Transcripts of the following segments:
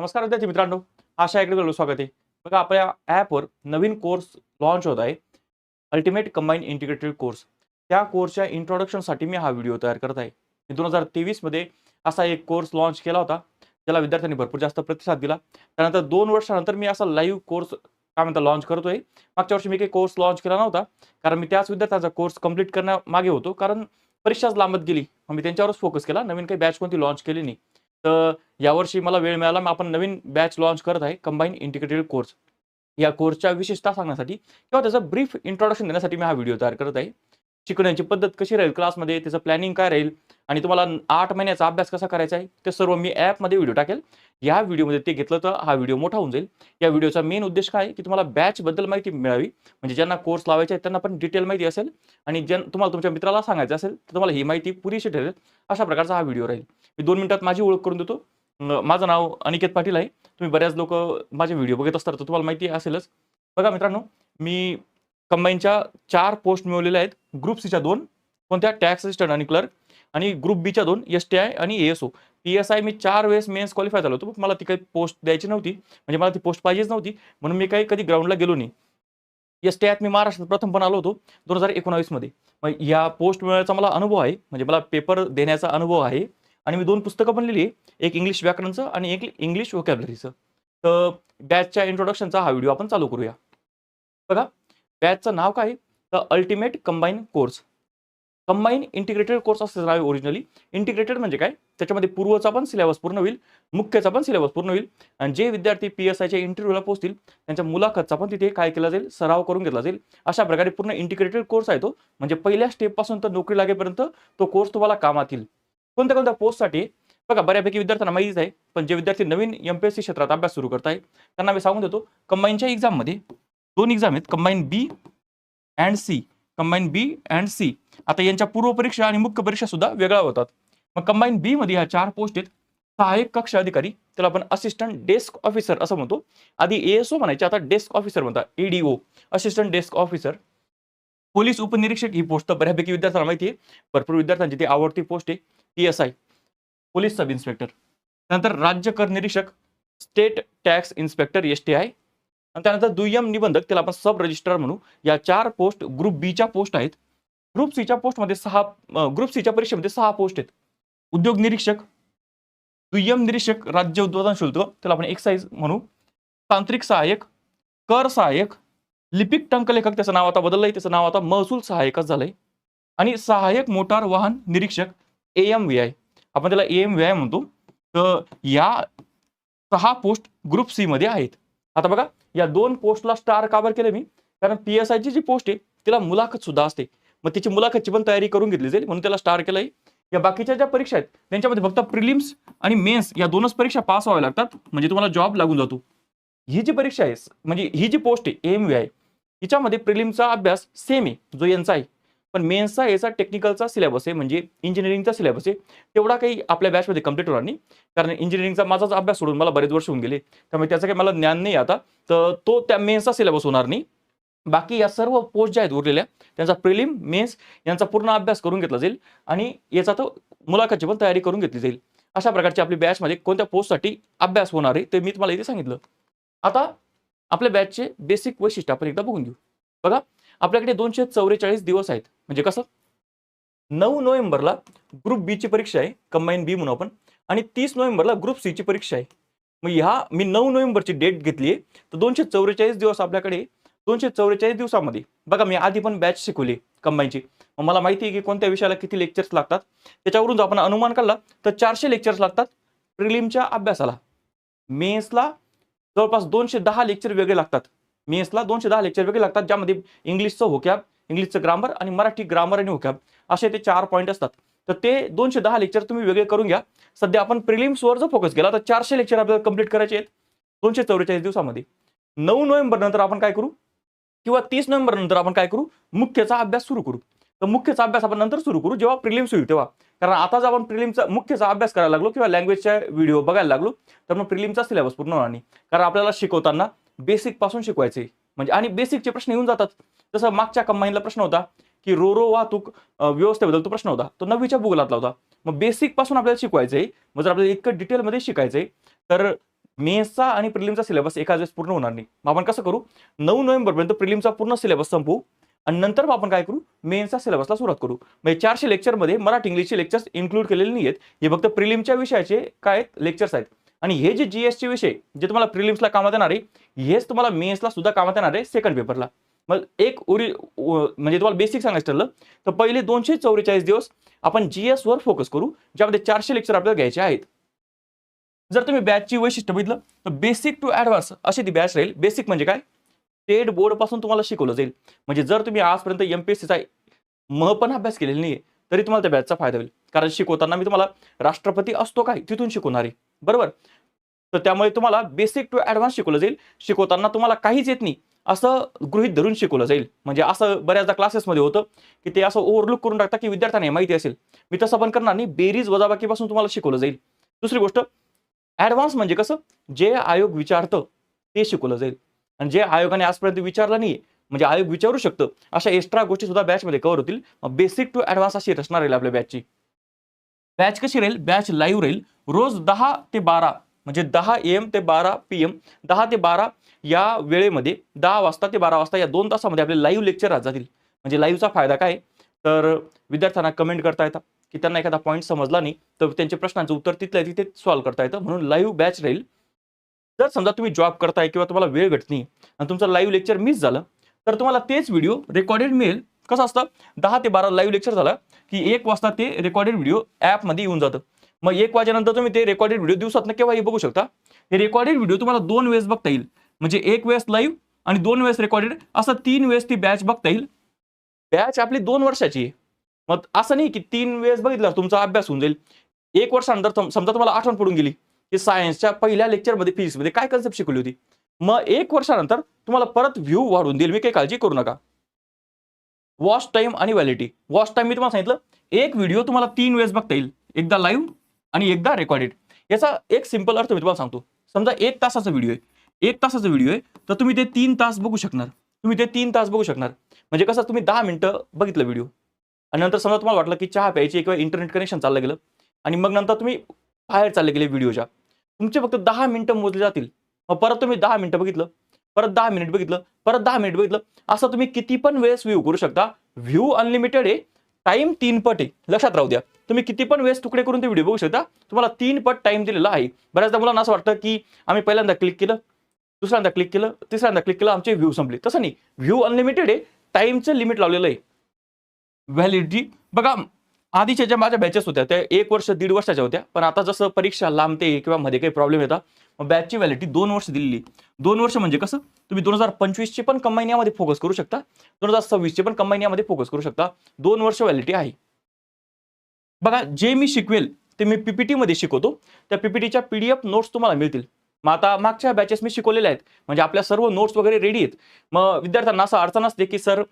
नमस्कार विद्यार्थी मित्रांनो. आशा इकडे स्वागत आहे. बघा आपल्या ॲपवर नवीन कोर्स लॉन्च होत आहे. अल्टिमेट कंबाईन इंटिग्रेटेड कोर्स त्या कोर्सच्या इंट्रोडक्शनसाठी मी हा व्हिडिओ तयार करत आहे. मी दोन हजार तेवीसमध्ये असा एक कोर्स लॉन्च केला होता. ज्याला विद्यार्थ्यांनी भरपूर जास्त प्रतिसाद दिला. त्यानंतर दोन वर्षानंतर मी असा लाईव्ह कोर्स काय म्हणता लॉन्च करतोय. मागच्या वर्षी मी काही कोर्स लॉन्च केला नव्हता. कारण मी त्याच विद्यार्थ्यांचा कोर्स कंप्लीट करण्यामागे होतो. कारण परीक्षाच लांबत गेली. मग मी त्यांच्यावरच फोकस केला. नवीन काही बॅच कोणती लॉन्च केली नाही. तर यावर्षी मला वेळ मिळाला. मग आपण नवीन बॅच लॉन्च करत आहे कंबाईन इंटिग्रेटेड कोर्स या कोर्सच्या विशेषता सांगण्यासाठी किंवा त्याचं ब्रीफ इंट्रोडक्शन देण्यासाठी मी हा व्हिडिओ तयार करत आहे. शिकण्याची पद्धत कशी राहील? क्लासमध्ये त्याचं प्लॅनिंग काय राहील? आणि तुम्हाला आठ महिन्याचा अभ्यास कसा करायचा आहे? ते सर्व मी ॲपमध्ये व्हिडिओ टाकेल. या व्हिडिओमध्ये ते घेतलं तर हा व्हिडिओ मोठा होऊन जाईल. या व्हिडिओचा मेन उद्देश काय की तुम्हाला बॅचबद्दल माहिती मिळावी. म्हणजे ज्यांना कोर्स लावायचे आहे त्यांना पण डिटेल माहिती असेल. आणि ज्या तुम्हाला तुमच्या मित्राला सांगायचं असेल तर तुम्हाला ही माहिती पुरेशी ठरेल. अशा प्रकारचा हा व्हिडिओ राहील. मी दोन मिनिटात माझी ओळख करून देतो. माझं नाव अनिकेत पाटील आहे. तुम्ही बऱ्याच लोक माझे व्हिडिओ बघत असतात तर तुम्हाला माहिती असेलच. बघा मित्रांनो मी कंबाईनच्या चार पोस्ट मिळवलेल्या आहेत. ग्रुप सीच्या दोन कोणत्या? टॅक्स असिस्टंट आणि क्लर्क आणि ग्रुप बीच्या दोन एस टी आय आणि S O P S I मी चार वेळेस मेन्स क्वालिफाय झालो होतो पण मला ती काही पोस्ट द्यायची नव्हती. म्हणजे मला ती पोस्ट पाहिजेच नव्हती. म्हणून मी काही कधी ग्राउंडला गेलो नाही. एस टी आयत मी महाराष्ट्रात प्रथम पण आलो होतो दोन हजार एकोणावीसमध्ये. मग या पोस्ट मिळायचा मला अनुभव आहे. म्हणजे मला पेपर देण्याचा अनुभव आहे. आणि मी दोन पुस्तकं पण लिहिली. एक इंग्लिश व्याकरणचं आणि एक इंग्लिश वोकॅबलरीचं तर बॅचच्या इंट्रोडक्शनचा हा व्हिडिओ आपण चालू करूया. बघा. बॅचचं नाव काय? आहे? Ultimate combine course combine integrated course असं नाव ओरिजिनली इंटिग्रेटेड म्हणजे काय? त्याच्यामध्ये पूर्वचा पण सिलेबस पूर्ण होईल मुख्यचा पण सिलेबस पूर्ण होईल आणि जे विद्यार्थी पी एस आयच्या इंटरव्ह्यूला पोहोचतील त्यांच्या मुलाखतचा पण तिथे काय केला जाईल? सराव करून घेतला जाईल. अशा प्रकारे पूर्ण इंटिग्रेटेड कोर्स आहे तो. म्हणजे पहिल्या स्टेपपासून तर नोकरी लागेपर्यंत तो कोर्स तुम्हाला कामात येईल. कोणत्या कोणत्या पोस्टसाठी बघा बऱ्यापैकी विद्यार्थ्यांना माहितीच आहे पण जे विद्यार्थी नवीन एम क्षेत्रात अभ्यास सुरू करत आहे त्यांना मी सांगून देतो कंबाईनच्या एक्झाममध्ये दोन एक्झाम आहेत combine B and C combine B and C आता यांच्या पूर्व परीक्षा आणि मुख्य परीक्षा सुद्धा वेगळ्या होतात. मग कंबाईन बी मध्ये ह्या चार पोस्ट आहेत. सहाय्यक कक्ष अधिकारी त्याला आपण असिस्टंट डेस्क ऑफिसर असं म्हणतो. आधी एएसओ म्हणायचे आता डेस्क ऑफिसर म्हणतात EDO assistant desk officer police उपनिरीक्षक ही पोस्ट तर बऱ्यापैकी विद्यार्थ्यांना माहिती आहे. भरपूर विद्यार्थ्यांची ती आवडती पोस्ट आहे. P S I police sub inspector त्यानंतर राज्य कर निरीक्षक state tax inspector S T I आणि त्यानंतर दुय्यम निबंधक त्याला आपण सब रजिस्ट्रार म्हणू. या चार पोस्ट ग्रुप बीच्या पोस्ट आहेत. ग्रुप सीच्या पोस्टमध्ये सहा ग्रुप सीच्या परीक्षेमध्ये सहा पोस्ट आहेत. उद्योग निरीक्षक दुय्यम निरीक्षक राज्य उत्पादन शुल्क त्याला आपण एक्साईज म्हणू. तांत्रिक सहाय्यक कर सहाय्यक लिपिक टंकलेखक त्याचं नाव आता बदललंय त्याचं नाव आता महसूल सहाय्यकच झालंय. आणि सहाय्यक मोटार वाहन निरीक्षक ए एम व्ही आय आपण त्याला ए एम व्ही आय म्हणतो. तर या सहा पोस्ट ग्रुप सी मध्ये आहेत. आता बघा या दोन पोस्टला स्टार काबर केले मी? कारण पी एस आयची जी पोस्ट आहे तिला मुलाखत सुद्धा असते. मग तिची मुलाखतची पण तयारी करून घेतली जाईल म्हणून त्याला स्टार केलंय. या बाकीच्या ज्या परीक्षा आहेत त्यांच्यामध्ये फक्त प्रिलिम्स आणि मेन्स या दोनच परीक्षा पास व्हाव्या लागतात. म्हणजे तुम्हाला जॉब लागून जातो. ही जी परीक्षा आहे म्हणजे ही जी पोस्ट आहे एम व्ही आय हिच्यामध्ये प्रिलिमचा अभ्यास सेम आहे जो यांचा आहे. पण मेन्सचा याचा टेक्निकलचा सिलेबस आहे म्हणजे इंजिनिअरिंगचा सिलेबस आहे. तेवढा काही आपल्या बॅचमध्ये कंप्लीट होणार नाही. कारण इंजिनिअरिंगचा माझाच अभ्यास सोडून मला बरेच वर्ष होऊन गेले. त्यामुळे त्याचं काही मला ज्ञान नाही आता. तर तो त्या मेन्सचा सिलेबस होणार नाही. बाकी या सर्व पोस्ट ज्या आहेत उरलेल्या त्यांचा प्रिलिम मेन्स यांचा पूर्ण अभ्यास करून घेतला जाईल आणि याचा तो मुलाखतची पण तयारी करून घेतली जाईल. अशा प्रकारची आपली बॅचमध्ये कोणत्या पोस्टसाठी अभ्यास होणार आहे ते मी तुम्हाला इथे सांगितलं. आता आपल्या बॅचचे बेसिक वैशिष्ट्य आपण एकदा बघून घेऊ. बघा आपल्याकडे दोनशे चौवेचाळीस दिवस आहेत. म्हणजे कसं? नऊ नोव्हेंबरला ग्रुप बीची परीक्षा आहे कंबाईन बी म्हणून आपण आणि तीस नोव्हेंबरला ग्रुप सीची परीक्षा आहे. मग ह्या मी नऊ नोव्हेंबरची डेट घेतली आहे तर दोनशे चौवेचाळीस दिवस आपल्याकडे दोनशे चौवेचाळीस दिवसामध्ये बघा मी आधी पण बॅच शिकवली कंबाईनची मग मला माहिती आहे की कोणत्या विषयाला किती लेक्चर्स लागतात? त्याच्यावरून जर आपण अनुमान काढला तर चारशे लेक्चर्स लागतात प्रिलिमच्या अभ्यासाला. मेन्सला जवळपास दोनशे दहा लेक्चर वेगळे लागतात. मेन्सला दोनशे दहा लेक्चर वेगळे लागतात ज्यामध्ये इंग्लिशचं होक्याब इंग्लिशचं ग्रामर आणि मराठी ग्रामर आणि होक्याब असे ते चार पॉईंट असतात. तर ते दोनशे दहा लेक्चर तुम्ही वेगळे करून घ्या. सध्या आपण प्रिलिम्सवर जर फोकस केला तर चारशे लेक्चर आपल्याला कंप्लीट करायचे आहेत. दोनशे चौवेचाळीस दिवसामध्ये. नऊ नोव्हेंबर नंतर आपण काय करू? किंवा तीस नोव्हेंबर नंतर आपण काय करू? मुख्यचा अभ्यास सुरू करू. तर मुख्यचा अभ्यास आपण नंतर सुरू करू जेव्हा प्रिलिम्स होईल तेव्हा. कारण आता जर आपण प्रिलिमचा मुख्यचा अभ्यास करायला लागलो किंवा लँग्वेजच्या व्हिडिओ बघायला लागलो तर मग प्रिलिमचा सिलेबस पूर्ण होणार नाही. कारण आपल्याला शिकवताना बेसिकपासून शिकवायचे. म्हणजे आणि बेसिकचे प्रश्न येऊन जातात. जसं मागच्या कंबाईनला प्रश्न होता की रोरो वाहतूक व्यवस्थेबद्दल तो प्रश्न होता. तो नववीच्या भूगोलातला होता. मग बेसिकपासून आपल्याला शिकवायचं आहे मग जर आपल्याला इतकं डिटेलमध्ये शिकायचं आहे तर मेन्सचा आणि प्रिलिमचा सिलेबस एका वेळेस पूर्ण होणार नाही. मग आपण कसं करू? नऊ नोव्हेंबरपर्यंत प्रिलिमचा पूर्ण सिलेबस संपवू आणि नंतर मग आपण काय करू? मेन्सचा सिलेबसला सुरुवात करू. म्हणजे चारशे लेक्चरमध्ये मराठी इंग्लिशचे लेक्चर्स इन्क्लूड केलेले नाही आहेत हे फक्त प्रिलिमच्या विषयाचे काय लेक्चर्स आहेत. आणि हे जे जी विषय जे तुम्हाला प्रिलिम्सला कामात येणार आहे हेच तुम्हाला मेन्सला सुद्धा कामात येणार आहे सेकंड पेपरला मग एक उरी म्हणजे तुम्हाला बेसिक सांगायचं ठरलं तर पहिले दोनशे चौवेचाळीस दिवस आपण जी वर फोकस करू ज्यामध्ये चारशे लेक्चर आपल्याला घ्यायचे आहेत. जर तुम्ही बॅचची वैशिष्ट्य बघितलं तर बेसिक टू ॲडव्हान्स अशी ती बॅच राहील. बेसिक म्हणजे काय? स्टेट बोर्डपासून तुम्हाला शिकवलं जाईल. म्हणजे जर तुम्ही आजपर्यंत एम पी एस सीचा म पण अभ्यास केलेला नाही तरी तुम्हाला त्या बॅचचा फायदा होईल. कारण शिकवताना मी तुम्हाला राष्ट्रपती असतो काय तिथून शिकवणार आहे. बरोबर? तर त्यामुळे तुम्हाला बेसिक टू ॲडव्हान्स शिकवलं जाईल. शिकवताना तुम्हाला काहीच येत नाही. असं गृहित धरून शिकवलं जाईल. म्हणजे असं बऱ्याचदा क्लासेसमध्ये होतं की ते असं ओव्हरलुक करून टाकतात की विद्यार्थ्यांना माहिती असेल. मी तसं पण करणार नाही. बेरीज वजाबाकीपासून तुम्हाला शिकवलं जाईल. दुसरी गोष्ट ॲडव्हान्स म्हणजे कसं? जे आयोग विचारतं ते शिकवलं जाईल. आणि जे आयोगाने आजपर्यंत विचारलं नाही म्हणजे आयोग विचारू शकतं अशा एक्स्ट्रा गोष्टी सुद्धा बॅचमध्ये कव्हर होतील. बेसिक टू ॲडव्हान्स अशी रचना राहील आपल्या बॅचची बॅच कशी राहील? बॅच लाईव्ह राहील. रोज दहा ते बारा म्हणजे दहा एम ते बारा पी एम दहा ते बारा या वेळेमध्ये दहा वाजता ते बारा वाजता या दोन तासामध्ये आपले लाईव्ह लेक्चर राहत जातील. म्हणजे लाईव्हचा फायदा काय? तर विद्यार्थ्यांना कमेंट करता येतात की त्यांना एखादा पॉईंट समजला नाही तर त्यांच्या प्रश्नांचं उत्तर तिथल्या तिथे सॉल्व्ह करता येतं. म्हणून लाईव्ह बॅच राहील जर समजा तुम्ही जॉब करताय किंवा तुम्हाला वेळ भेटत नाही आणि तुमचं लाईव्ह लेक्चर मिस झालं तर तुम्हाला तेच व्हिडिओ रेकॉर्डेड मिळेल. कसं असतं? दहा ते बारा लाईव्ह लेक्चर झालं की एक वाजता ते रेकॉर्डेड व्हिडिओ ॲपमध्ये येऊन जातं. मग एक वाजेनंतर तुम्ही ते रेकॉर्डेड व्हिडिओ दिवसात केव्हाही बघू शकता. हे रेकॉर्डेड व्हिडिओ तुम्हाला दोन वेळेस बघता येईल. म्हणजे एक वेळेस लाईव्ह आणि दोन वेळेस रेकॉर्डेड असं तीन वेळेस ती बॅच बघता येईल. बॅच आपली दोन वर्षाची आहे. मग असं नाही की तीन वेळेस बघितलं तुमचा अभ्यास होऊन जाईल. एक वर्षानंतर समजा तुम्हाला आठवण पडून गेली की सायन्सच्या पहिल्या लेक्चरमध्ये फिजिक्समध्ये काय कन्सेप्ट शिकवली होती? मग एक वर्षानंतर तुम्हाला परत व्ह्यू वाढवून देईल. मी काही काळजी करू नका. वॉच टाइम आणि व्हॅलिटी वॉच टाइम मी तुम्हाला सांगितलं एक व्हिडिओ तुम्हाला तीन वेळेस बघता येईल. एकदा लाईव्ह आणि एकदा रेकॉर्डेड याचा एक सिंपल अर्थ मी तुम्हाला सांगतो. समजा एक तासाचा व्हिडिओ आहे. एक तासाचा व्हिडिओ आहे तर तुम्ही ते तीन तास बघू शकणार. तुम्ही ते तीन तास बघू शकणार. म्हणजे कसं तुम्ही दहा मिनटं बघितलं व्हिडिओ आणि नंतर समजा तुम्हाला वाटलं की चहा प्यायची किंवा इंटरनेट कनेक्शन चाललं गेलं. आणि मग नंतर तुम्ही बाहेर चालले गेले व्हिडिओच्या तुमचे फक्त दहा मिनटं मोजले जातील. मग परत तुम्ही दहा मिनटं बघितलं परत दहा मिनिट बघितलं परत दहा मिनिट बघितलं. असं तुम्ही किती पण वेळेस व्ह्यू करू शकता. व्ह्यू अनलिमिटेड आहे. टाइम तीन पट आहे. लक्षात राहू द्या. तुम्ही किती पण वेळेस तुकडे करून ते व्हिडिओ बघू शकता. तुम्हाला तीन पट टाइम दिलेला आहे. बऱ्याचदा मुलांना असं वाटतं की आम्ही पहिल्यांदा क्लिक केलं दुसऱ्यांदा क्लिक केलं तिसऱ्यांदा क्लिक केलं आमचे व्ह्यू संपले. तसं नाही व्ह्यू अनलिमिटेड आहे टाइमचं लिमिट लावलेलं आहे. व्हॅलिडिटी बघा आधीच्या ज्या माझ्या बॅचेस होत्या त्या एक वर्ष दीड वर्षाच्या होत्या पण आता जसं परीक्षा लांबते किंवा मध्ये काही प्रॉब्लेम येतात मग बॅचची व्हॅलिडिटी दोन वर्ष दिलेली दोन वर्ष म्हणजे कसं तुम्ही दोन हजार पंचवीसचे पण कंबाईन यामध्ये फोकस करू शकता दोन हजार सव्वीसचे पण कंबाईन यामध्ये फोकस करू शकता दोन वर्ष व्हॅलिडिटी आहे. बघा जे मी शिकवेल ते मी पीपीटीमध्ये शिकवतो त्या पीपीटीच्या पीडीएफ नोट्स तुम्हाला मिळतील. मग आता मागच्या बॅचेस मी शिकवलेल्या आहेत. म्हणजे आपल्या सर्व नोट्स वगैरे रेडी आहेत. मग विद्यार्थ्यांना असं अडचण असते की सर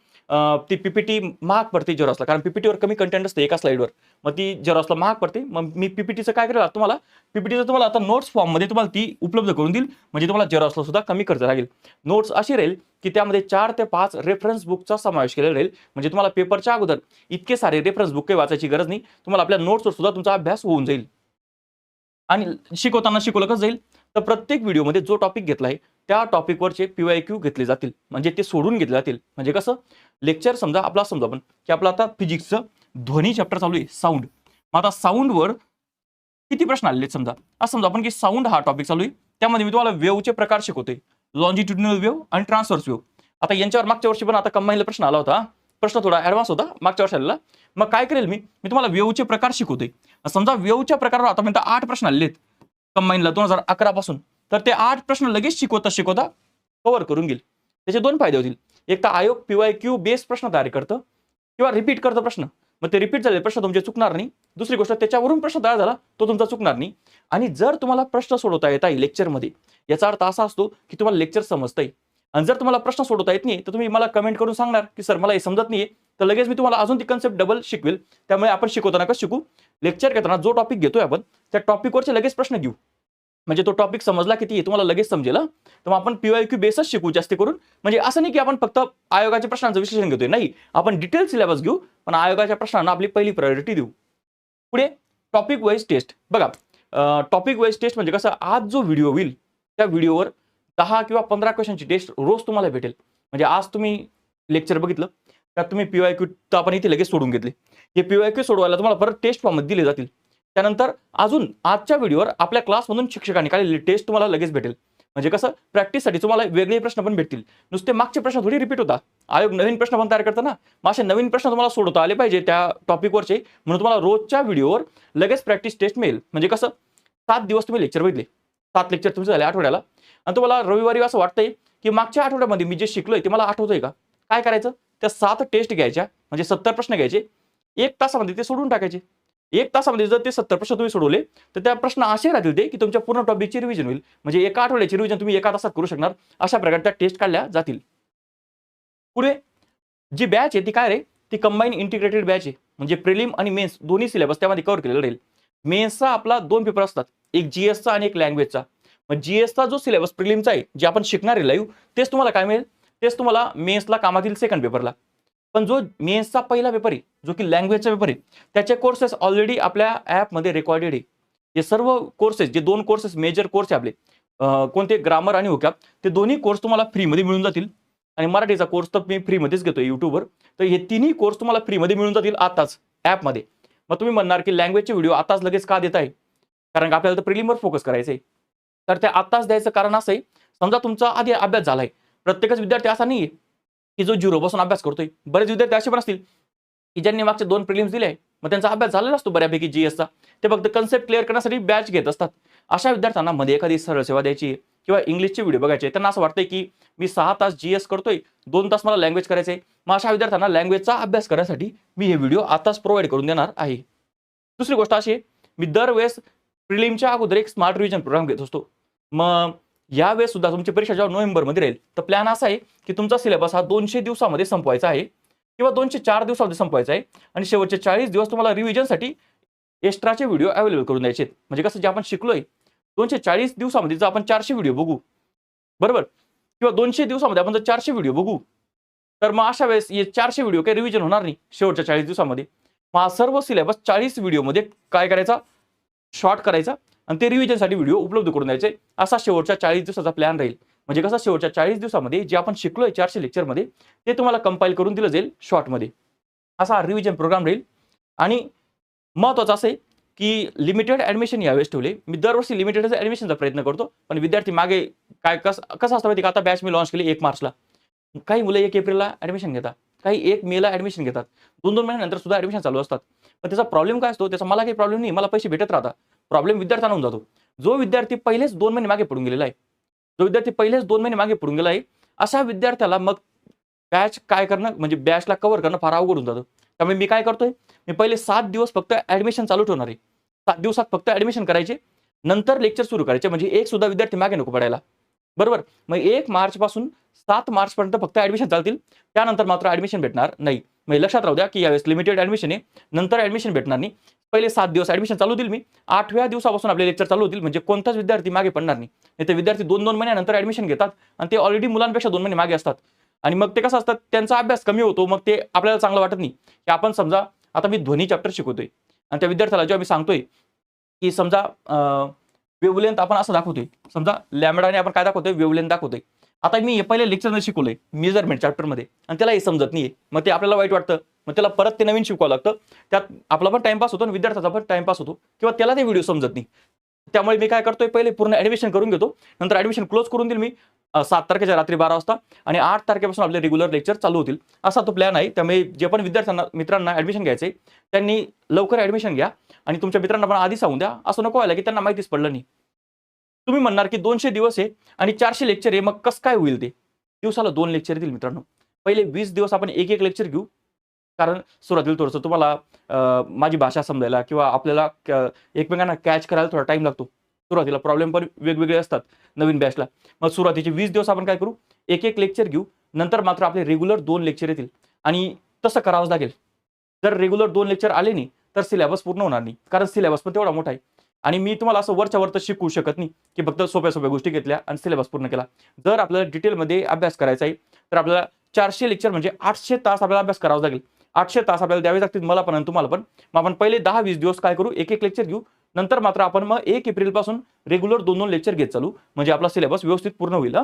ती पीपीटी महाग पडते जेरॉसला कारण पीपीटीवर कमी कंटेंट असते एका स्लाईडवर मग ती जेरॉसला महाग पडते मग मी पीपीटीचं काय करेल तुम्हाला? पीपीटीचं तुम्हाला आता नोट्स फॉर्ममध्ये तुम्हाला ती उपलब्ध करून देईल. म्हणजे तुम्हाला जेरॉसला सुद्धा कमी खर्च लागेल. नोट्स अशी राहील की त्यामध्ये चार ते पाच रेफरन्स बुकचा समावेश केलेला राहील. म्हणजे तुम्हाला पेपरच्या अगोदर इतके सारे रेफरन्स बुक काही वाचायची गरज नाही. तुम्हाला आपल्या नोट्सवर सुद्धा तुमचा अभ्यास होऊन जाईल. आणि शिकवताना शिकवलं कसं जाईल? तर प्रत्येक व्हिडिओमध्ये जो टॉपिक घेतला आहे त्या टॉपिकवरचे पीवाय क्यू घेतले जातील. म्हणजे ते सोडून घेतले जातील. म्हणजे कसं? लेक्चर समजा आपला समजा आपण की आपलं आता फिजिक्सचं ध्वनी चॅप्टर चालू आहे साऊंड मग आता साऊंडवर किती प्रश्न आलेले आहेत समजा? असं समजा आपण की साऊंड हा टॉपिक चालू आहे. त्यामध्ये मी तुम्हाला वेवचे प्रकार शिकवतोय. लॉन्जिट्युडिनल वेव आणि ट्रान्सफर्स वेव आता यांच्यावर मागच्या वर्षी पण आता कंबाईनला प्रश्न आला होता. प्रश्न थोडा ऍडव्हान्स होता मागच्या वर्षाला मग काय करेल मी? मी तुम्हाला वेवचे प्रकार शिकवते. समजा वेवच्या प्रकारावर आतापर्यंत आठ प्रश्न आलेत कंबाईनला दोन हजार अकरा पासून. तर ते आठ प्रश्न लगेच शिकवता शिकवता कव्हर करून घेईल. त्याचे दोन फायदे होतील. एक तर आयोग पीवाय क्यू बेस प्रश्न तयार करतं किंवा रिपीट करतं प्रश्न. मग ते रिपीट झाले प्रश्न तुमचे चुकणार नाही. दुसरी गोष्ट त्याच्यावरून प्रश्न तयार झाला तो तुमचा चुकणार नाही. आणि जर तुम्हाला प्रश्न सोडवता येत आहे लेक्चरमध्ये याचा अर्थ असा असतो की तुम्हाला लेक्चर समजतंय. आणि जर तुम्हाला प्रश्न सोडवता येत नाही तर तुम्ही मला कमेंट करून सांगणार की सर मला हे समजत नाहीये. तर लगेच मी तुम्हाला अजून ती कन्सेप्ट डबल शिकवेल. त्यामुळे आपण शिकवताना कसं शिकू? लेक्चर घेताना जो टॉपिक घेतोय आपण त्या टॉपिकवरचे लगेच प्रश्न घेऊ. म्हणजे तो टॉपिक समजला किती तुम्हाला लगेच समजेल तर मग आपण पीवाय क्यू बेसच शिकू जास्त करून. म्हणजे असं नाही की आपण फक्त आयोगाच्या प्रश्नांचं विश्लेषण घेतोय. नाही आपण डिटेल सिलेबस घेऊ पण आयोगाच्या प्रश्नांना आपली पहिली प्रायोरिटी देऊ. पुढे टॉपिक वाईज टेस्ट बघा टॉपिक वाईज टेस्ट म्हणजे कसं आज जो व्हिडिओ होईल त्या व्हिडिओवर दहा किंवा पंधरा क्वेश्चनची टेस्ट रोज तुम्हाला भेटेल. म्हणजे आज तुम्ही लेक्चर बघितलं त्यात तुम्ही पीवाय क्यू तर आपण इथे लगेच सोडून घेतले. हे पीवाय क्यू सोडवायला तुम्हाला परत टेस्ट फॉर्ममध्ये दिले जातील. त्यानंतर अजून आजच्या व्हिडिओवर आपल्या क्लासमधून शिक्षकांनी काढलेली टेस्ट तुम्हाला लगेच भेटेल. म्हणजे कसं प्रॅक्टिससाठी तुम्हाला वेगळे प्रश्न पण भेटतील. नुसते मागचे प्रश्न थोडी रिपीट होता. आयोग नवीन प्रश्न पण तयार करतं ना मग असे नवीन प्रश्न तुम्हाला सोडवता आले पाहिजे त्या टॉपिकवरचे म्हणून तुम्हाला रोजच्या व्हिडिओवर लगेच प्रॅक्टिस टेस्ट मिळेल. म्हणजे कसं सात दिवस तुम्ही लेक्चर बघितले. सात लेक्चर तुमचे झाले आठवड्याला. आणि तुम्हाला रविवारी असं वाटतंय की मागच्या आठवड्यामध्ये मी जे शिकलोय ते मला आठवतंय का? काय करायचं? त्या सात टेस्ट घ्यायच्या म्हणजे सत्तर प्रश्न घ्यायचे. एक तासामध्ये ते सोडून टाकायचे. एक तासामध्ये जर ते सत्तर प्रश्न तुम्ही सोडवले तर त्या प्रश्न असे राहतील ते की तुमच्या पूर्ण टॉपिकची रिव्हिजन होईल. म्हणजे एका आठवड्याची रिव्हिजन तुम्ही एका तासात करू शकणार. अशा प्रकारे त्या टेस्ट काढल्या जातील. पुढे जी बॅच आहे ती काय रे? ती कंबाईन इंटिग्रेटेड बॅच आहे. म्हणजे प्रिलिम आणि मेन्स दोन्ही सिलेबस त्यामध्ये कव्हर केलेलं राहील. मेन्सचा आपला दोन पेपर असतात. एक जीएसचा आणि एक लँग्वेजचा मग जीएसचा जो सिलेबस प्रिलिमचा आहे जे आपण शिकणार आहे लाईव्ह तेच तुम्हाला काय मिळेल? तेच तुम्हाला मेन्सला कामातील सेकंड पेपरला पण जो मेन्सचा पहिला पेपर आहे जो की लँग्वेजचा पेपर आहे त्याचे कोर्सेस ऑलरेडी आपल्या ॲपमध्ये रेकॉर्डेड आहे. हे सर्व कोर्सेस जे दोन कोर्सेस मेजर कोर्स आहे आपले कोणते ग्रामर आणि होक्याप ते दोन्ही कोर्स तुम्हाला फ्रीमध्ये मिळून जातील. आणि मराठीचा कोर्स तर मी फ्रीमध्येच घेतो यूट्यूबवर तर हे तिन्ही कोर्स तुम्हाला फ्रीमध्ये मिळून जातील आताच ॲपमध्ये मग तुम्ही म्हणणार की लँग्वेजचे व्हिडिओ आताच लगेच का देत आहे कारण आपल्याला तर प्रिलिमवर फोकस करायचं आहे तर ते आत्ताच द्यायचं कारण असं आहे समजा तुमचा आधी अभ्यास झालाय. प्रत्येकच विद्यार्थी असा नाही की जो झिरो पासून अभ्यास करतोय. बरेच विद्यार्थी असे पण असतील की ज्यांनी मागचे दोन प्रिलिम्स दिले मग त्यांचा अभ्यास झालेला असतो बऱ्यापैकी जीएसचा ते फक्त कन्सेप्ट क्लिअर करण्यासाठी बॅच घेत असतात. अशा विद्यार्थ्यांना मध्ये एखादी सरळ सेवा द्यायची किंवा इंग्लिशचे व्हिडिओ बघायचे त्यांना असं वाटतंय की मी सहा तास जीएस करतोय दोन तास मला लँग्वेज करायचे मग अशा विद्यार्थ्यांना लँग्वेजचा अभ्यास करण्यासाठी मी हे व्हिडिओ आताच प्रोव्हाइड करून देणार आहे. दुसरी गोष्ट अशी आहे मी दरवेळेस प्रिलिमच्या अगोदर एक स्मार्ट रिव्हिजन प्रोग्राम घेत असतो. मग यावेळेस सुद्धा तुमची परीक्षा जेव्हा नोव्हेंबरमध्ये राहील तर प्लॅन असा आहे की तुमचा सिलेबस हा दोनशे दिवसामध्ये संपवायचा आहे किंवा दोनशे चार दिवसामध्ये संपवायचा आहे आणि शेवटचे चाळीस दिवस तुम्हाला रिव्हिजनसाठी एक्स्ट्राचे व्हिडिओ अवेलेबल करून द्यायचे आहेत. म्हणजे कसं जे आपण शिकलोय दोनशे चाळीस दिवसामध्ये जर आपण चारशे व्हिडिओ बघू बरोबर? किंवा दोनशे दिवसामध्ये आपण जर चारशे व्हिडिओ बघू तर मग अशा वेळेस हे चारशे व्हिडिओ काही रिव्हिजन होणार नाही शेवटच्या चाळीस दिवसामध्ये. मग हा सर्व सिलेबस चाळीस व्हिडिओमध्ये काय करायचा? शॉर्ट करायचा. आणि ते रिव्हिजनसाठी व्हिडिओ उपलब्ध करून द्यायचे. असा शेवटच्या चाळीस दिवसाचा प्लॅन राहील. म्हणजे कसं शेवटच्या चाळीस दिवसामध्ये जे आपण शिकलोय चारशे लेक्चरमध्ये ते तुम्हाला कंपाईल करून दिलं जाईल शॉर्टमध्ये असा रिव्हिजन प्रोग्राम राहील. आणि महत्त्वाचं असं आहे की लिमिटेड ॲडमिशन यावेळेस ठेवले. मी दरवर्षी लिमिटेडच ॲडमिशनचा प्रयत्न करतो. पण विद्यार्थी मागे काय कसं कसं असतं माहिती का? आता बॅच मी लॉन्च केली एक मार्चला. काही मुलं एक एप्रिलला ॲडमिशन घेतात. काही एक मेला ॲडमिशन घेतात. दोन दोन महिन्यानंतर सुद्धा ॲडमिशन चालू असतात. पण त्याचा प्रॉब्लेम काय असतो? त्याचा मला काही प्रॉब्लेम नाही. मला पैसे भेटत राहतात. प्रॉब्लेम विद्यार्थ्यांना होऊन जातो. जो विद्यार्थी पहिलेच दोन महिने मागे पडून गेलेला आहे जो विद्यार्थी पहिलेच दोन महिने मागे पडून गेला आहे अशा विद्यार्थ्याला मग बॅच काय करणं म्हणजे बॅचला कव्हर करणं फार अवघड होऊन जातं. त्यामुळे मी काय करतोय मी पहिले सात दिवस फक्त ऍडमिशन चालू ठेवणार आहे. सात दिवसात फक्त ऍडमिशन करायचे नंतर लेक्चर सुरू करायचे म्हणजे एक सुद्धा विद्यार्थी मागे नको पडायला. बरोबर? मग एक मार्च पासून सात मार्च पर्यंत फक्त ऍडमिशन चालतील त्यानंतर मात्र ऍडमिशन भेटणार नाही. म्हणजे लक्षात राहू द्या की यावेळेस लिमिटेड ऍडमिशन आहे नंतर ऍडमिशन भेटणार नाही. पहिले सात दिवस ऍडमिशन चालू होतील मी. आठव्या दिवसापासून आपले लेक्चर चालू होतील. म्हणजे कोणताच विद्यार्थी मागे पडणार नाही. नाही ते विद्यार्थी दोन दोन महिन्यानंतर ऍडमिशन घेतात आणि ते ऑलरेडी मुलांपेक्षा दोन महिने मागे असतात. आणि मग ते कसं असतात? त्यांचा अभ्यास कमी होतो. मग ते आपल्याला चांगलं वाटत नाही. की आपण समजा आता मी ध्वनी चॅप्टर शिकवतोय. आणि त्या विद्यार्थ्याला जेव्हा मी सांगतोय की समजा वेवलेंथ आपण असं दाखवतोय. समजा लॅमडाने आपण काय दाखवतोय? वेवलेंथ दाखवतोय. आता मी हे पहिले लेक्चरमध्ये शिकवलंय. मेजरमेंट चॅप्टरमध्ये आणि त्याला हे समजत नाहीये. मग ते आपल्याला वाईट वाटतं. मग त्याला परत ते नवीन शिकवावं लागतं. त्यात आपला पण टाइमपास होतो आणि विद्यार्थ्याचा पण टाइमपास होतो. किंवा त्याला ते व्हिडिओ समजत नाही. त्यामुळे मी काय करतोय पहिले पूर्ण ऍडमिशन करून घेतो. नंतर ऍडमिशन क्लोज करून देईल मी सात तारखेच्या रात्री बारा वाजता आणि आठ तारखेपासून आपले रेग्युलर लेक्चर चालू होतील. असा तो प्लॅन आहे. त्यामुळे जे पण विद्यार्थ्यांना मित्रांना ऍडमिशन घ्यायचे त्यांनी लवकर ऍडमिशन घ्या आणि तुमच्या मित्रांना पण आधी सांगून द्या. असं नको व्हायला की त्यांना माहितीच पडलं नाही. तुम्ही म्हणणार की दोनशे दिवस आहे आणि चारशे लेक्चर आहे मग कसं काय होईल ते? दिवसाला दोन लेक्चर येतील मित्रांनो. पहिले वीस दिवस आपण एक एक लेक्चर घेऊ. कारण सुरुवातीला थोडंसं तुम्हाला माझी भाषा समजायला किंवा आपल्याला एकमेकांना कॅच करायला थोडा टाइम लागतो. सुरुवातीला प्रॉब्लेम पण वेगवेगळे असतात नवीन बॅचला मग सुरुवातीचे वीस दिवस आपण काय करू? एक एक लेक्चर घेऊ. नंतर मात्र आपले रेग्युलर दोन लेक्चर येतील. आणि तसं करावंच लागेल. जर रेग्युलर दोन लेक्चर आले नाही तर सिलेबस पूर्ण होणार नाही. कारण सिलेबस पण तेवढा मोठा आहे. आणि मी तुम्हाला असं वरच्या वर तर शिकवू शकत नाही की फक्त सोप्या सोप्या गोष्टी घेतल्या आणि सिलेबस पूर्ण केला. जर आपल्याला डिटेलमध्ये अभ्यास करायचा आहे तर आपल्याला चारशे लेक्चर म्हणजे आठशे तास आपल्याला अभ्यास करावा लागेल. आठशे तास आपल्याला द्यावे लागतील मला पण आणि तुम्हाला पण. मग आपण पहिले दहा वीस दिवस काय करू? एक एक लेक्चर घेऊ. नंतर मात्र आपण मग एक एप्रिलपासून रेग्युलर दोन दोन लेक्चर घेत चालू. म्हणजे आपला सिलेबस व्यवस्थित पूर्ण होईल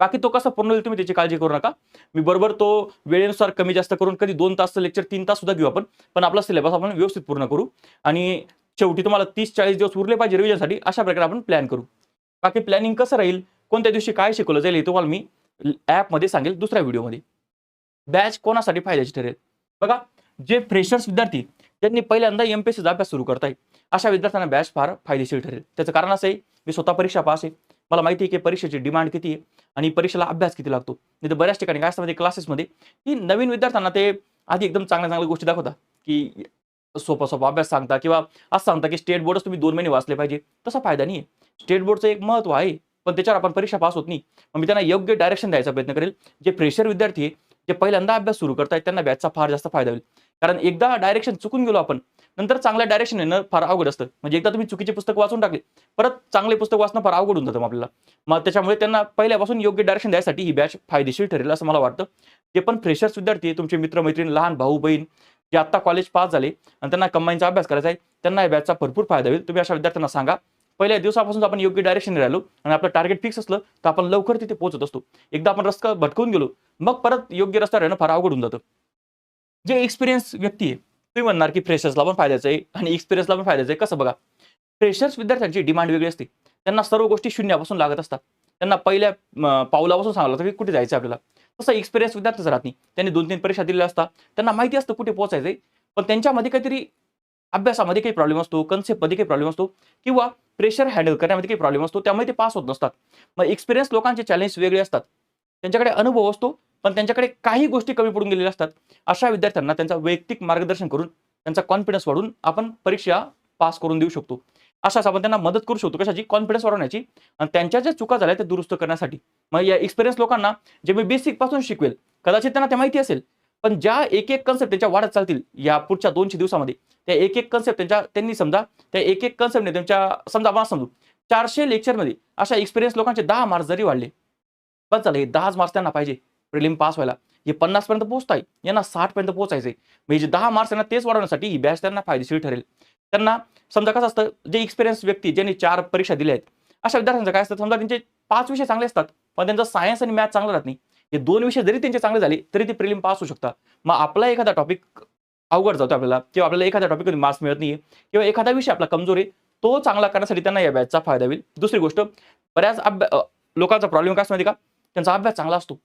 बाकी तो कसा पूर्ण होईल तुम्ही त्याची काळजी करू नका. मी बरोबर तो वेळेनुसार कमी जास्त करून कधी दोन तासचं लेक्चर तीन तास सुद्धा घेऊ आपण. पण आपला सिलेबस आपण व्यवस्थित पूर्ण करू. आणि शेवटी तुम्हाला तीस चाळीस दिवस उरले पाहिजे रिव्हिजनसाठी अशा प्रकारे आपण प्लॅन करू. बाकी प्लॅनिंग कसं राहील? कोणत्या दिवशी काय शिकवलं जाईल हे तुम्हाला मी ॲपमध्ये सांगेल दुसऱ्या व्हिडिओमध्ये बॅच कोणासाठी फायद्याची ठरेल? बघा जे फ्रेशर्स विद्यार्थी ज्यांनी पहिल्यांदा एम पी सीचा अभ्यास सुरू करताय अशा विद्यार्थ्यांना बॅच फार फायदेशीर ठरेल. त्याचं कारण असं आहे मी स्वतः परीक्षा पास आहे. मला माहिती आहे की परीक्षेची डिमांड किती आहे आणि परीक्षेला अभ्यास किती लागतो. नाही तर बऱ्याच ठिकाणी काय असतं म्हणजे क्लासेसमध्ये की नवीन विद्यार्थ्यांना ते आधी एकदम चांगल्या चांगल्या गोष्टी दाखवतात की सोपा सोपा अभ्यास सांगता किंवा असं सांगता की स्टेट बोर्डच तुम्ही दोन महिने वाचले पाहिजे. तसा फायदा नाही आहे स्टेट बोर्डचं एक महत्त्व आहे पण त्याच्यावर आपण परीक्षा पास होत नाही. मग मी त्यांना योग्य डायरेक्शन द्यायचा प्रयत्न करेल. जे फ्रेशर विद्यार्थी आहे जे पहिल्यांदा अभ्यास सुरू करतायत त्यांना बॅचचा फार जास्त फायदा होईल. कारण एकदा डायरेक्शन चुकून गेलो आपण नंतर चांगल्या डायरेक्शन येणं फार अवघड असतं. म्हणजे एकदा तुम्ही चुकीचे पुस्तक वाचून टाकले परत चांगले पुस्तक वाचणं फार अवघड होऊन जातं मग आपल्याला. मग त्याच्यामुळे त्यांना पहिल्यापासून योग्य डायरेक्शन द्यायसाठी ही बॅच फायदेशीर ठरेल असं मला वाटतं. जे पण फ्रेशर्स विद्यार्थी तुमचे मित्रमैत्रीण लहान भाऊ बहीण जे आत्ता कॉलेज पास झाले आणि त्यांना कंबाईनचा अभ्यास करायचा आहे त्यांना या बॅचचा भरपूर फायदा होईल. तुम्ही अशा विद्यार्थ्यांना सांगा. पहिल्या दिवसापासून आपण योग्य डायरेक्शन राहिलो आणि आपलं टार्गेट फिक्स असलं तर आपण लवकर तिथे पोहोचत असतो. एकदा आपण रस्ता भटकून गेलो मग परत योग्य रस्ता राहणं फार अवघड होऊन जातं. जे एक्सपिरियन्स व्यक्ती आहे तुम्ही म्हणणार की फ्रेशर्सला पण फायद्याचं आहे आणि एक्सपिरियन्सला पण फायद्याचं आहे. कसं बघा? फ्रेशर्स विद्यार्थ्यांची डिमांड वेगळी असते. त्यांना सर्व गोष्टी शून्यापासून लागत असतात. त्यांना पहिल्या पावलापासून सांगायला लागतं की कुठे जायचं आपल्याला? तसं एक्सपिरियन्स विद्यार्थीच राहत नाही. त्यांनी दोन तीन परीक्षा दिलेल्या असतात. त्यांना माहिती असतं कुठे पोहोचायचं पण त्यांच्यामध्ये काहीतरी अभ्यासामध्ये काही प्रॉब्लेम असतो कन्सेप्टमध्ये काही प्रॉब्लेम असतो किंवा प्रेशर हँडल करण्यामध्ये काही प्रॉब्लेम असतो त्यामुळे ते पास होत नसतात. मग एक्सपिरियन्स लोकांचे चॅलेंज वेगळे असतात. त्यांच्याकडे अनुभव असतो पण त्यांच्याकडे काही गोष्टी कमी पडून गेलेल्या असतात. अशा विद्यार्थ्यांना त्यांचा वैयक्तिक मार्गदर्शन करून त्यांचा कॉन्फिडन्स वाढून आपण परीक्षा पास करून देऊ शकतो. अशाच आपण त्यांना मदत करू शकतो कशाची? कॉन्फिडन्स वाढवण्याची. आणि त्यांच्या ज्या चुका झाल्या त्या दुरुस्त करण्यासाठी. मग या एक्सपिरियन्स लोकांना जे मी बेसिकपासून शिकवेल कदाचित त्यांना ते माहिती असेल पण ज्या एक एक कन्सेप्ट त्यांच्या वाढत चालतील या पुढच्या दोनशे दिवसामध्ये त्या एक एक कन्सेप्ट त्यांच्या त्यांनी समजा त्या एक एक कन्सेप्टने त्यांच्या समजा मला समजू चारशे लेक्चरमध्ये अशा एक्सपिरियन्स लोकांचे दहा मार्क्स जरी वाढले पण चालेल हे दहाच मार्क्स त्यांना पाहिजे प्रिलिम पास व्हायला. हे पन्नास पर्यंत पोहोचताय यांना साठ पर्यंत पोहोचायचे म्हणजे दहा मार्क्स त्यांना तेच वाढवण्यासाठी ही बॅच त्यांना फायदेशीर ठरेल. त्यांना समजा कसं असतं जे एक्सपिरियन्स व्यक्ती ज्यांनी चार परीक्षा दिल्या आहेत अशा विद्यार्थ्यांचं काय असतं समजा त्यांचे पाच विषय चांगले असतात पण त्यांचं सायन्स आणि मॅथ चांगलं राहत नाही. हे दोन विषय जरी त्यांचे चांगले झाले तरी ते प्रिलिम पास होऊ शकतात. मग आपला एखादा टॉपिक अवघड जातो आपल्याला किंवा आपल्याला एखाद्या टॉपिक मार्क्स मिळत नाही किंवा एखादा विषय आपला कमजोर आहे तो चांगला करण्यासाठी त्यांना या बॅचचा फायदा होईल. दुसरी गोष्ट बऱ्याच अभ्या लोकांचा प्रॉब्लेम काय माहिती का? त्यांचा अभ्यास चांगला असतो.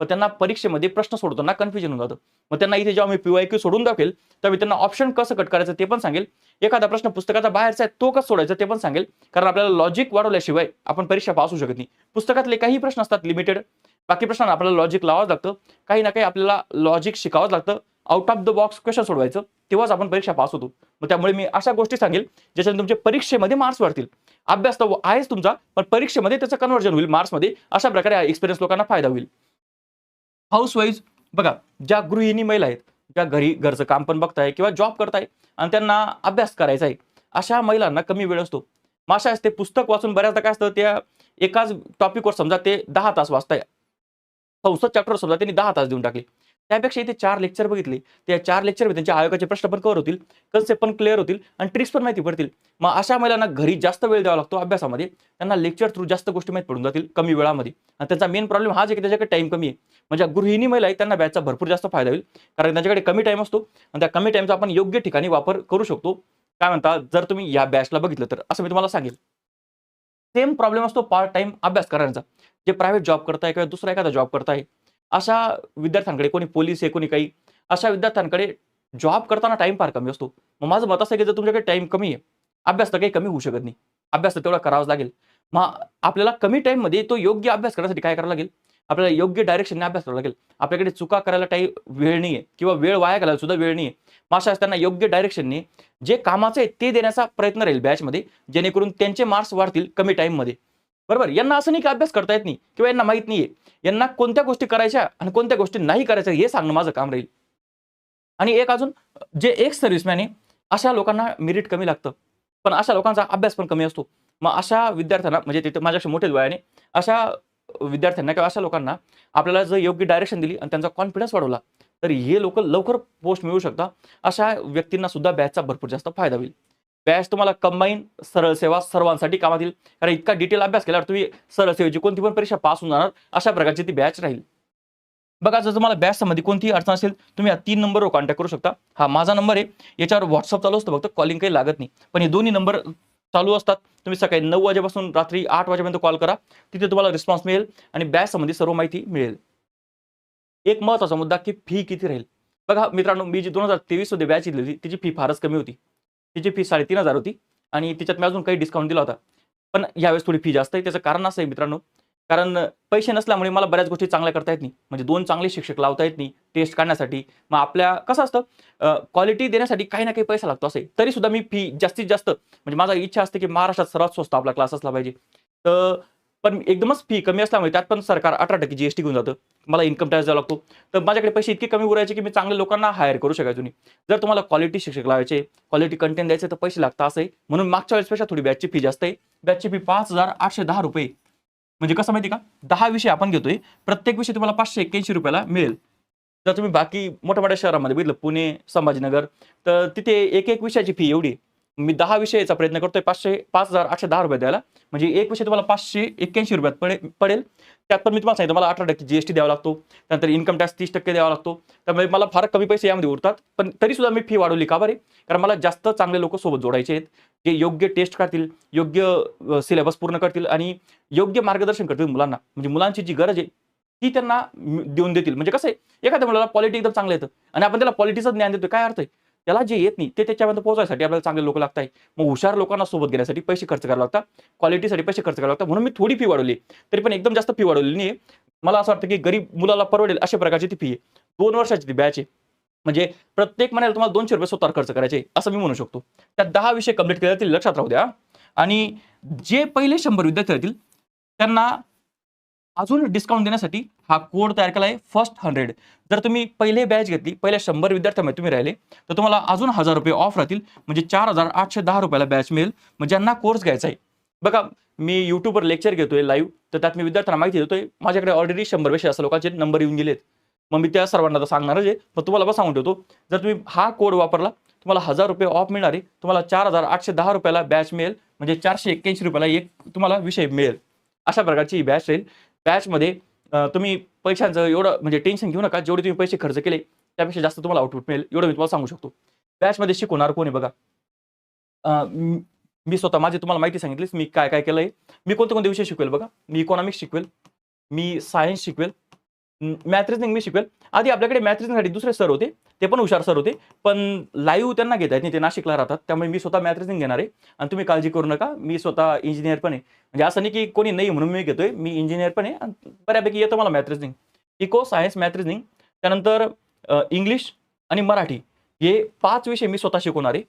पण त्यांना परीक्षेमध्ये प्रश्न सोडताना कन्फ्युजन होऊन जातं. मग त्यांना इथे जेव्हा मी पीवाय क्यू सोडून दाखवेल तेव्हा मी त्यांना ऑप्शन कसं कट करायचं ते पण सांगेल. एखादा प्रश्न पुस्तकाचा बाहेरचा आहे तो कसं सोडायचा ते पण सांगेल. कारण आपल्याला लॉजिक वाढवल्याशिवाय आपण परीक्षा पास होऊ शकत नाही. पुस्तकातले काही प्रश्न असतात लिमिटेड बाकी प्रश्नांना आपल्याला लॉजिक लावावं लागतं. काही ना काही आपल्याला लॉजिक शिकावंच लागतं. Out of the box question सोडवायचं. तेव्हाच आपण परीक्षा पास होतो. मग त्यामुळे मी अशा गोष्टी सांगेल ज्याच्याने तुमच्या परीक्षेमध्ये मार्क्स वाढतील. अभ्यास तर आहेच तुमचा पण परीक्षेमध्ये त्याचं कन्वर्जन होईल मार्क्समध्ये. अशा प्रकारे एक्सपिरियन्स लोकांना फायदा होईल. हाऊस वाईज बघा ज्या गृहिणी महिला आहेत ज्या घरी घरचं काम पण बघताय किंवा जॉब करताय आणि त्यांना अभ्यास करायचा आहे अशा महिलांना कमी वेळ असतो. मग असते पुस्तक वाचून बऱ्याचदा काय असतं त्या एकाच टॉपिकवर समजा ते दहा तास वाचताय. चौसष्ट चॅप्टर समजा त्यांनी दहा तास देऊन टाकले. त्यापेक्षा इथे चार लेक्चर बघितले. त्या चार लेक्चर त्यांच्या आयोगाचे प्रश्न पण कव्हर होतील कन्सेप्ट पण क्लिअर होतील आणि ट्रिक्स पण माहिती पडतील. मग अशा महिलांना घरी जास्त वेळ द्यावा लागतो अभ्यासामध्ये. त्यांना लेक्चर थ्रू जास्त गोष्टी माहिती पडून जातील कमी वेळामध्ये. आणि त्यांचा मेन प्रॉब्लेम हाच आहे की त्याच्याकडे टाइम कमी आहे. म्हणजे गृहिणी महिला आहे त्यांना बॅचचा भरपूर जास्त फायदा होईल. कारण त्यांच्याकडे कमी टाइम असतो आणि त्या कमी टाईमचा आपण योग्य ठिकाणी वापर करू शकतो. काय म्हणता जर तुम्ही या बॅचला बघितलं तर असं मी तुम्हाला सांगेल सेम प्रॉब्लेम असतो पार्ट टाइम अभ्यास करण्याचा जे प्रायव्हेट जॉब करताय किंवा दुसरा एखादा जॉब करताय अशा विद्यार्थ्यांकडे कोणी पोलीस आहे कोणी काही अशा विद्यार्थ्यांकडे जॉब करताना टाइम फार कमी असतो. मग माझं मत असं की जर तुमच्याकडे टाइम कमी आहे अभ्यास तर काही कमी होऊ शकत नाही. अभ्यास तर तेवढा करावाच लागेल. मग आपल्याला कमी टाईममध्ये तो योग्य अभ्यास करण्यासाठी काय करावं लागेल? आपल्याला योग्य डायरेक्शनने अभ्यास करावा लागेल. आपल्याकडे चुका करायला टाईम वेळ नाही आहे किंवा वेळ वाया घालायला सुद्धा वेळ नाही आहे मग अशा त्यांना योग्य डायरेक्शनने जे कामाचं आहे ते देण्याचा प्रयत्न राहील बॅचमध्ये जेणेकरून त्यांचे मार्क्स वाढतील कमी टाईममध्ये बरोबर? यांना असं नाही की अभ्यास करता येत नाही किंवा यांना माहीत नाहीये. यांना कोणत्या गोष्टी करायच्या आणि कोणत्या गोष्टी नाही करायच्या हे सांगणं माझं काम राहील. आणि एक अजून जे एक सर्व्हिसमॅन आहे अशा लोकांना मेरिट कमी लागतं. पण अशा लोकांचा अभ्यास पण कमी असतो. मग अशा विद्यार्थ्यांना म्हणजे तिथे माझ्यापेक्षा मोठे वयाने अशा विद्यार्थ्यांना किंवा अशा लोकांना आपल्याला जर योग्य डायरेक्शन दिली आणि त्यांचा कॉन्फिडन्स वाढवला तर हे लोक लवकर पोस्ट मिळू शकतात. अशा व्यक्तींना सुद्धा बॅचचा भरपूर जास्त फायदा होईल. बॅच तुम्हाला कंबाईन सरळ सेवा सर्वांसाठी कामात येईल कारण इतका डिटेल अभ्यास केल्यावर तुम्ही सरळ सेवेची कोणती पण परीक्षा पास होऊन जाणार अशा प्रकारची ती बॅच राहील. बघा जर तुम्हाला बॅच संबंधी कोणतीही अडचण असेल तुम्ही या तीन नंबरवर कॉन्टॅक्ट करू शकता. हा माझा नंबर आहे. याच्यावर व्हॉट्सअप चालू असतो फक्त कॉलिंग काही लागत नाही. पण हे दोन्ही नंबर चालू असतात. तुम्ही सकाळी नऊ वाजेपासून रात्री आठ वाजेपर्यंत कॉल करा. तिथे तुम्हाला रिस्पॉन्स मिळेल आणि बॅच संबंधी सर्व माहिती मिळेल. एक महत्त्वाचा मुद्दा की फी किती राहील. बघा मित्रांनो मी जी दोन हजार तेवीसमध्ये बॅच दिली होती तिची फी फारच कमी होती. तिची फी साडेतीन हजार होती आणि तिच्यात मी अजून काही डिस्काउंट दिला होता. पण यावेळेस थोडी फी जास्त आहे त्याचं कारण असं आहे मित्रांनो. कारण पैसे नसल्यामुळे मला बऱ्याच गोष्टी चांगल्या करता येत नाही. म्हणजे दोन चांगले शिक्षक लावता येत नाही टेस्ट काढण्यासाठी. मग आपल्या कसं असतं क्वालिटी देण्यासाठी काही ना काही पैसा लागतो असे तरी सुद्धा मी फी जास्तीत जास्त म्हणजे माझा इच्छा असते की महाराष्ट्रात सर्वात स्वस्त आपला क्लास असला पाहिजे. तर पण एकदमच फी कमी असल्यामुळे त्यात पण सरकार अठरा टक्के जीएसटी घेऊन जातं. मला इन्कम टॅक्स द्यावा लागतो. तर माझ्याकडे पैसे इतके कमी उरायचे की मी चांगल्या लोकांना हायर करू शकायचो नाही. जर तुम्हाला क्वालिटी शिक्षक लावायचे क्वालिटी कंटेंट द्यायचे तर पैसे लागतात असं. आहे म्हणून मागच्या वेळेसपेक्षा थोडी बॅचची फी जास्त आहे. बॅचची फी पाच हजार आठशे दहा रुपये. म्हणजे कसं माहिती का? दहा विषय आपण घेतोय. प्रत्येक विषय तुम्हाला पाचशे एक्क्याऐंशी रुपयाला मिळेल. जर तुम्ही बाकी मोठ्या मोठ्या शहरामध्ये बघितलं पुणे संभाजीनगर तर तिथे एक एक विषयाची फी एवढी मी दहा विषयाचा प्रयत्न करतोय पाचशे पाच हजार आठशे दहा रुपये द्यायला. म्हणजे एक विषय तुम्हाला पाचशे एक्क्याऐंशी रुपयात पडे पडेल. त्यात पण मी तुम्हाला सांगितलं मला अठरा टक्के जीएसटी द्यावा लागतो. त्यानंतर इन्कम टॅक्स तीस टक्के द्यावा लागतो. त्यामुळे मला फार कमी पैसे यामध्ये उरतात. पण तरी सुद्धा मी फी वाढवली का बरे? कारण मला जास्त चांगले लोक सोबत जोडायचे आहेत जे योग्य टेस्ट करतील योग्य सिलेबस पूर्ण करतील आणि योग्य मार्गदर्शन करतील मुलांना. म्हणजे मुलांची जी गरज आहे ती त्यांना देऊन देतील. म्हणजे कसं आहे एखाद्या मुलाला पॉलिटी एकदम चांगलं येतं आणि आपण त्याला पॉलिटीचं ज्ञान देतो काय अर्थ आहे? त्याला जे येत नाही ते त्याच्यापर्यंत पोहोचायसाठी आपल्याला चांगले लोक लागत आहे मग हुशार लोकांना सोबत घेण्यासाठी पैसे खर्च करावे लागतात क्वालिटीसाठी पैसे खर्च करावे लागतात म्हणून मी थोडी फी वाढवली. तरी पण एकदम जास्त फी वाढवली नाही मला असं वाटतं की गरीब मुलाला परवडेल अशा प्रकारची ती फी आहे. दोन वर्षाची ती बॅच आहे. म्हणजे प्रत्येक महिन्याला तुम्हाला दोनशे रुपये स्वतः खर्च करायचे असं मी म्हणू शकतो. त्या दहा विषय कंप्लीट केले जातील लक्षात राहू द्या. आणि जे पहिले शंभर विद्यार्थी राहतील त्यांना अजून डिस्काउंट देण्यासाठी हा कोड तयार केला आहे फर्स्ट हंड्रेड जर तुम्ही पहिले बॅच घेतली पहिल्या शंभर विद्यार्थ्यांमध्ये तुम्ही राहिले तर तुम्हाला अजून हजार रुपये ऑफ राहतील. म्हणजे चार हजार आठशे दहा रुपयाला बॅच मिळेल. म्हणजे ज्यांना कोर्स घ्यायचा आहे. बघा मी यूट्यूबवर लेक्चर घेतोय लाईव्ह तर त्यात मी विद्यार्थ्यांना माहिती देतोय. माझ्याकडे ऑलरेडी शंभरपेक्षा असं लोकांचे नंबर येऊन गेलेत. मग मी त्या सर्वांना तर सांगणारच आहे. पण तुम्हाला बस सांगून ठेवतो. जर तुम्ही हा कोड वापरला तुम्हाला हजार रुपये ऑफ मिळणार आहे. तुम्हाला चार हजार आठशे दहा रुपयाला बॅच मिळेल. म्हणजे चारशे एक्क्याऐंशी रुपयाला एक तुम्हाला विषय मिळेल. अशा प्रकारची ही बॅच राहील. बॅचमध्ये तुम्ही पैशांचं एवढं म्हणजे टेन्शन घेऊ नका. जेवढे तुम्ही पैसे खर्च केले त्यापेक्षा जास्त तुम्हाला आउटपुट मिळेल. एवढं मी तुम्हाला सांगू शकतो. बॅचमध्ये शिकवणार कोणी बघा? मी- स्वतः माझी तुम्हाला माहिती सांगितलीस मी काय काय केलंय. मी कोणते कोणते विषय शिकवेल बघा? मी इकॉनॉमिक्स शिकवेल. मी सायन्स शिकवेल. मॅथ रिजनिंग मी शिकवेल. आधी आपल्याकडे मॅथ रिजनिंगसाठी दुसरे सर होते. ते पण हुशार सर होते. पण लाईव्ह त्यांना घेता येत नाही. ते नाशिकला राहतात. त्यामुळे मी स्वतः मॅथ रिजनिंग घेणार आहे. आणि तुम्ही काळजी करू नका. मी स्वतः इंजिनियर पण आहे. म्हणजे असं नाही की कोणी नाही म्हणून मी घेतोय. मी इंजिनियर पण आहे. आणि बऱ्यापैकी येतं मला math reasoning eco science math reasoning त्यानंतर इंग्लिश आणि मराठी हे पाच विषय मी स्वतः शिकवणार आहे.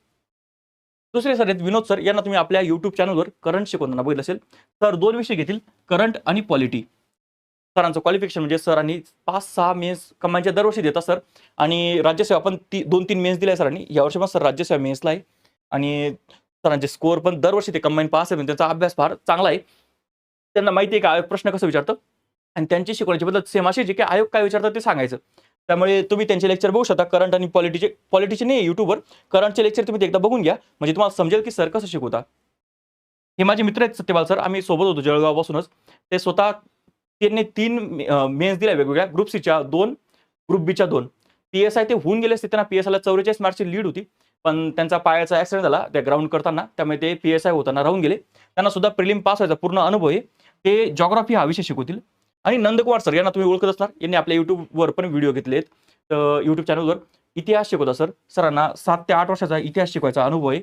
दुसरे सर आहेत विनोद सर यांना तुम्ही आपल्या युट्यूब चॅनलवर करंट शिकवताना बघितलं असेल. तर दोन विषय घेतील. करंट आणि पॉलिटी सरांचं क्वालिफिकेशन म्हणजे सरांनी पाच सहा मेन्स कमाईच्या दरवर्षी देतात सर. आणि राज्यसेवा पण ती दोन तीन मेन्स दिल्या सरांनी यावर्षी पण सर राज्यसेवा मेन्सला आहे. आणि सरांचे स्कोअर पण दरवर्षी ते कंबाईन पास आहे म्हणजे त्यांचा अभ्यास फार चांगला आहे. त्यांना माहिती आहे का आयोग प्रश्न कसं विचारतं? आणि त्यांची शिकवण्याची पद्धत सेम अशी जे की आयोग काय विचारतात ते सांगायचं. त्यामुळे तुम्ही त्यांचे लेक्चर बघू शकता. करंट आणि पॉलिटीचे पॉलिटीचे नाही युट्यूबवर करंटचे लेक्चर तुम्ही एकदा बघून घ्या. म्हणजे तुम्हाला समजेल की सर कसं शिकवता. हे माझे मित्र आहेत सत्यपाल सर. आम्ही सोबत होतो जळगावपासूनच. ते स्वतः त्यांनी तीन मेन्स दिल्या वेगवेगळ्या. ग्रुप सीच्या दोन ग्रुप बीच्या दोन. पी एस आय ते होऊन गेले असते त्यांना पी एस आयला चौवेचाळीस मार्कची लीड होती. पण त्यांचा पायाचा ॲक्सिडेंट झाला त्या ग्राउंड करताना. त्यामुळे ते पी एस आय होताना राहून गेले. त्यांना सुद्धा प्रिलिम पास व्हायचा पूर्ण अनुभव आहे. ते जॉग्राफी हा विषय शिकवतील. आणि नंदकुमार सर यांना तुम्ही ओळखत असणार. यांनी आपल्या युट्यूबवर पण व्हिडिओ घेतलेत. तर युट्यूब चॅनलवर इतिहास शिकवता सर सरांना सात ते आठ वर्षाचा इतिहास शिकवायचा अनुभव आहे.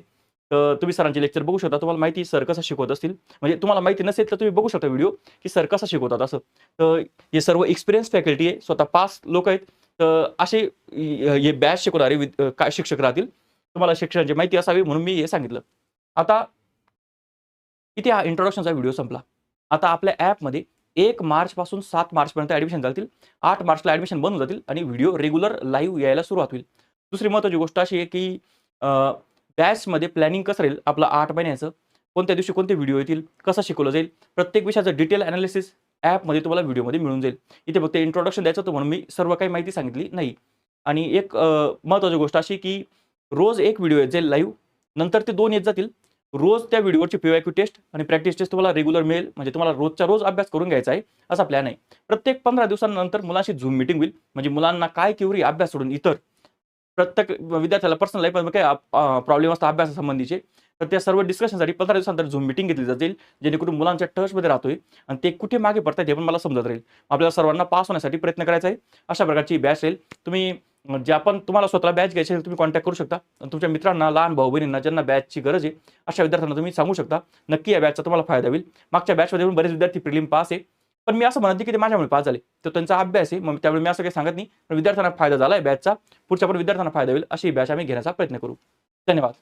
तर तुम्ही सरांचे लेक्चर बघू शकता. तुम्हाला माहिती सर कसं शिकवत असतील. म्हणजे तुम्हाला माहिती नसेल तर तुम्ही बघू शकता व्हिडिओ की सर कसा शिकवतात असं. तर हे सर्व एक्सपिरियन्स फॅकल्टी आहे स्वतः पाच लोक आहेत. तर असे हे बॅच शिकवणारे काय शिक्षक राहतील? तुम्हाला शिक्षणाची माहिती असावी म्हणून मी हे सांगितलं. आता इथे हा इंट्रोडक्शनचा व्हिडिओ संपला. आता आपल्या ॲपमध्ये एक मार्चपासून सात मार्चपर्यंत ॲडमिशन चालतील. आठ मार्चला ॲडमिशन बंद जातील आणि व्हिडिओ रेग्युलर लाईव्ह यायला सुरुवात होईल. दुसरी महत्त्वाची गोष्ट अशी आहे की बॅचमध्ये प्लॅनिंग कसं राहील आपलं आठ महिन्याचं कोणत्या दिवशी कोणते व्हिडिओ येतील कसं शिकवलं जाईल प्रत्येक विषयाचं डिटेल अनालिसिस ॲपमध्ये तुम्हाला व्हिडिओमध्ये मिळून जाईल. इथे फक्त इंट्रोडक्शन द्यायचं होतं म्हणून मी सर्व काही माहिती सांगितली नाही. आणि एक महत्त्वाची गोष्ट अशी की रोज एक व्हिडिओ येत जाईल लाईव्ह नंतर ते दोन येत जातील. रोज त्या व्हिडिओची पीवायक्यू टेस्ट आणि प्रॅक्टिस टेस्ट तुम्हाला रेग्युलर मिळेल म्हणजे तुम्हाला रोजच्या रोज अभ्यास करून घ्यायचा आहे असा प्लॅन आहे. प्रत्येक पंधरा दिवसानंतर मुलांशी झूम मिटिंग होईल म्हणजे मुलांना काय किवरी अभ्यास सोडून इतर प्रत्येक विद्यार्थ्याला पर्सनल लाईफमध्ये काय प्रॉब्लेम असतात अभ्यासासंबंधीचे तर त्या सर्व डिस्कशनसाठी पंधरा दिवसानंतर झूम मिटिंग घेतली जाईल जेणेकरून मुलांच्या टचमध्ये राहतोय आणि ते कुठे मागे पडतात हे पण मला समजत राहील. आपल्याला सर्वांना पास होण्यासाठी प्रयत्न करायचा आहे. अशा प्रकारची बॅच राहील. तुम्ही ज्या पण तुम्हाला स्वतःला बॅच घ्यायची असेल तुम्ही कॉन्टॅक्ट करू शकता. आणि तुमच्या मित्रांना लहान भाऊ बहिणींना ज्यांना बॅचची गरज आहे अशा विद्यार्थ्यांना तुम्ही सांगू शकता. नक्की या बॅचचा तुम्हाला फायदा होईल. मागच्या बॅचमध्ये पण बरेच विद्यार्थी प्रिलिम पास आहे. पण मी असं म्हणत की ते माझ्यामुळे पास झाले. तर त्यांचा अभ्यास आहे मग त्यामुळे मी असं काही सांगत नाही. पण विद्यार्थ्यांना फायदा झाला आहे बॅचचा पुढच्या पण विद्यार्थ्यांना फायदा होईल अशी बॅच आम्ही घेण्याचा प्रयत्न करू. धन्यवाद.